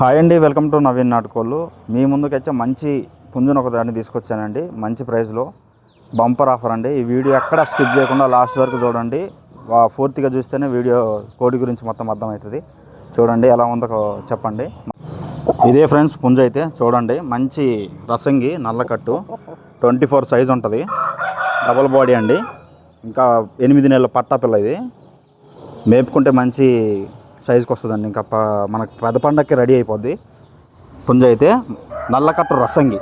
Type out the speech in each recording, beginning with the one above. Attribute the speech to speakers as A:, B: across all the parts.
A: Hi అండి welcome to Naveen నాటుకోళ్ళు మీ ముందుకైతే మంచి పుంజున ఒక దాన్ని తీసుకొచ్చానండి. మంచి ప్రైస్లో బంపర్ ఆఫర్ అండి. ఈ వీడియో ఎక్కడ స్కిప్ చేయకుండా లాస్ట్ వరకు చూడండి. వా- పూర్తిగా చూస్తేనే వీడియో కోడి గురించి మొత్తం అర్థమవుతుంది. చూడండి ఎలా ఉందో చెప్పండి. ఇదే ఫ్రెండ్స్ పుంజ అయితే చూడండి. మంచి రసంగి నల్లకట్టు. ట్వంటీ ఫోర్ సైజ్ ఉంటుంది. డబల్ బాడీ అండి. ఇంకా ఎనిమిది నెలల పట్టా పిల్ల ఇది. మేపుకుంటే మంచి సైజుకి వస్తుందండి ఇంకా మనకు పెద్ద పండగకి రెడీ అయిపోద్ది. పుంజ అయితే నల్లకట్ట రసంగి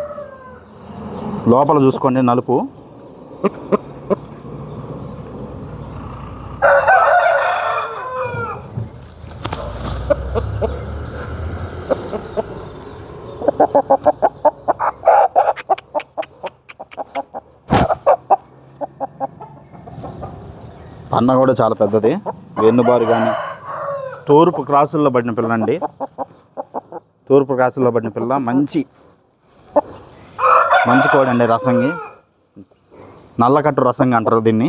A: లోపల చూసుకోండి నలుపు. అన్న కూడా చాలా పెద్దది. వెన్నుబారు కానీ తూర్పు క్రాసుల్లో పడిన పిల్ల అండి తూర్పు క్రాసుల్లో పడిన పిల్ల మంచి మంచి కోడి అండి రసంగి. నల్లకట్టు రసంగి అంటారు దీన్ని.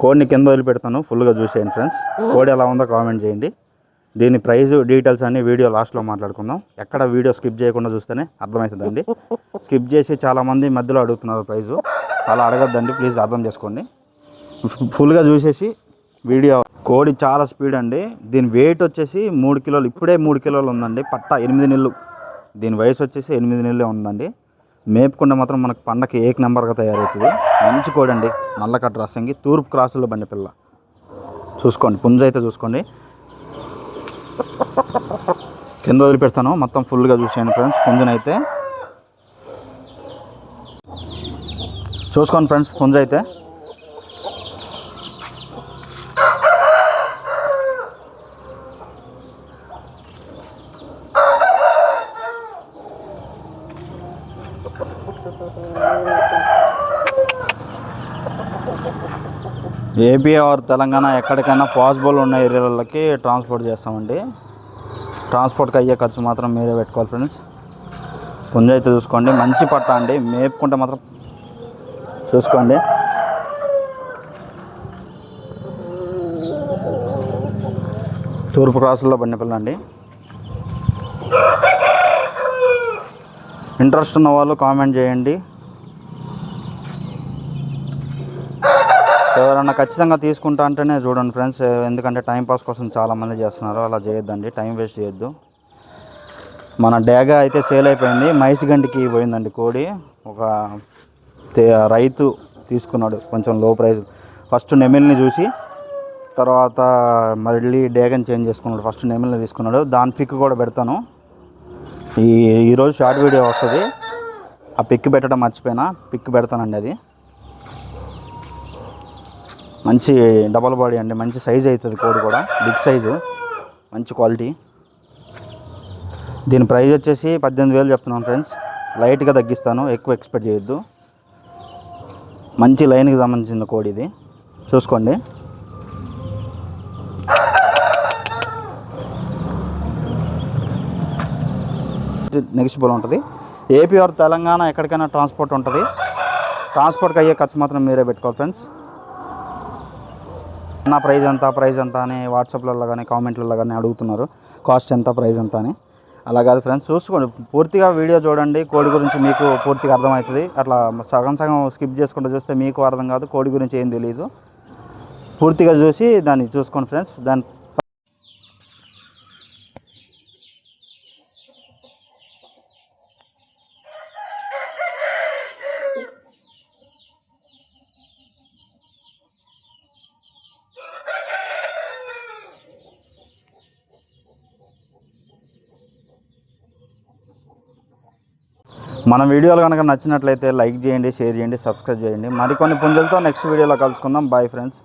A: కోడిని కింద వదిలిపెడతాను ఫుల్గా చూసేయండి ఫ్రెండ్స్. కోడి ఎలా ఉందో కామెంట్ చేయండి. దీని ప్రైస్ డీటెయిల్స్ అన్ని వీడియో లాస్ట్లో మాట్లాడుకుందాం. ఎక్కడ వీడియో స్కిప్ చేయకుండా చూస్తేనే అర్థమవుతుందండి. స్కిప్ చేసి చాలామంది మధ్యలో అడుగుతున్నారు ప్రైజు. అలా అడగద్దండి ప్లీజ్ అర్థం చేసుకోండి. ఫుల్గా చూసేసి వీడియో కోడి చాలా స్పీడ్ అండి. దీని వెయిట్ వచ్చేసి మూడు కిలోలు ఇప్పుడే మూడు కిలోలు ఉందండి. పట్ట ఎనిమిది నెలలు. దీని వయసు వచ్చేసి ఎనిమిది నెలలే ఉందండి. మేపుకుంటే మాత్రం మనకు పండకి ఏక నెంబర్గా తయారవుతుంది. మంచి కోడి అండి. నల్లకట్ట రసంగి తూర్పు క్రాసులో బండి పిల్ల. చూసుకోండి పుంజ అయితే చూసుకోండి. కింద వదిలిపెడతాను. మొత్తం ఫుల్గా చూసాను ఫ్రెండ్స్ పుంజనైతే. చూసుకోండి ఫ్రెండ్స్ పుంజ అయితే ఏపీ ఆర్ తెలంగాణ ఎక్కడికైనా పాసిబుల్ ఉన్న ఏరియాలకి ట్రాన్స్పోర్ట్ చేస్తామండి. ట్రాన్స్పోర్ట్కి అయ్యే ఖర్చు మాత్రం మీరే పెట్టుకోవాలి ఫ్రెండ్స్ పుంజ అయితే చూసుకోండి. మంచి పట్ట అండి. మేపుకుంటే మాత్రం చూసుకోండి. తూర్పు క్రాసుల్లో బండి పిల్ల అండి. ఇంట్రెస్ట్ ఉన్న వాళ్ళు కామెంట్ చేయండి. ఎవరన్నా ఖచ్చితంగా తీసుకుంటా అంటేనే చూడండి ఫ్రెండ్స్ ఎందుకంటే టైంపాస్ కోసం చాలామంది చేస్తున్నారు అలా చేయొద్దండి టైం వేస్ట్ చేయొద్దు. మన డేగా అయితే సేల్ అయిపోయింది మైసిగంటికి పోయిందండి కోడి. ఒక రైతు తీసుకున్నాడు కొంచెం లో ప్రైస్ ఫస్ట్ నెమిల్ని చూసి తర్వాత మళ్ళీ డేగని చేంజ్ చేసుకున్నాడు ఫస్ట్ నెమిల్ని తీసుకున్నాడు. దాని పిక్ కూడా పెడతాను. ఈ ఈరోజు షార్ట్ వీడియో వస్తుంది. ఆ పిక్ పెట్టడం మర్చిపోయినా. పిక్ పెడతానండి అది. మంచి డబల్ బాడీ అండి. మంచి సైజ్ అవుతుంది కోడి కూడా. బిగ్ సైజు మంచి క్వాలిటీ దీని ప్రైస్ వచ్చేసి పద్దెనిమిది వేలు చెప్తున్నాను ఫ్రెండ్స్ లైట్గా తగ్గిస్తాను. ఎక్కువ ఎక్స్పెక్ట్ చేయొద్దు. మంచి లైన్కి సంబంధించిన కోడి ఇది. చూసుకోండి. నెగిషిబుల్ ఉంటుంది. ఏపీ ఆర్ తెలంగాణ ఎక్కడికైనా ట్రాన్స్పోర్ట్ ఉంటుంది. ట్రాన్స్పోర్ట్కి అయ్యే ఖర్చు మాత్రం మీరే పెట్టుకోవాలి ఫ్రెండ్స్ నా ప్రైజ్ ఎంత ప్రైజ్ ఎంత అని వాట్సాప్లలో కానీ కామెంట్లలో కానీ అడుగుతున్నారు. కాస్ట్ ఎంత ప్రైజ్ ఎంత అని. అలా కాదు ఫ్రెండ్స్ చూసుకోండి. పూర్తిగా వీడియో చూడండి. కోడి గురించి మీకు పూర్తిగా అర్థమవుతుంది. అట్లా సగం సగం స్కిప్ చేసుకుంటూ చూస్తే మీకు అర్థం కాదు. కోడి గురించి ఏం తెలియదు పూర్తిగా చూసి దాన్ని చూసుకోండి ఫ్రెండ్స్ దాని మన వీడియోలు కనుక నచ్చినట్లయితే లైక్ చేయండి షేర్ చేయండి సబ్స్క్రైబ్ చేయండి. మరికొన్ని పుంజలతో నెక్స్ట్ వీడియోలో కలుసుకుందాం. Bye friends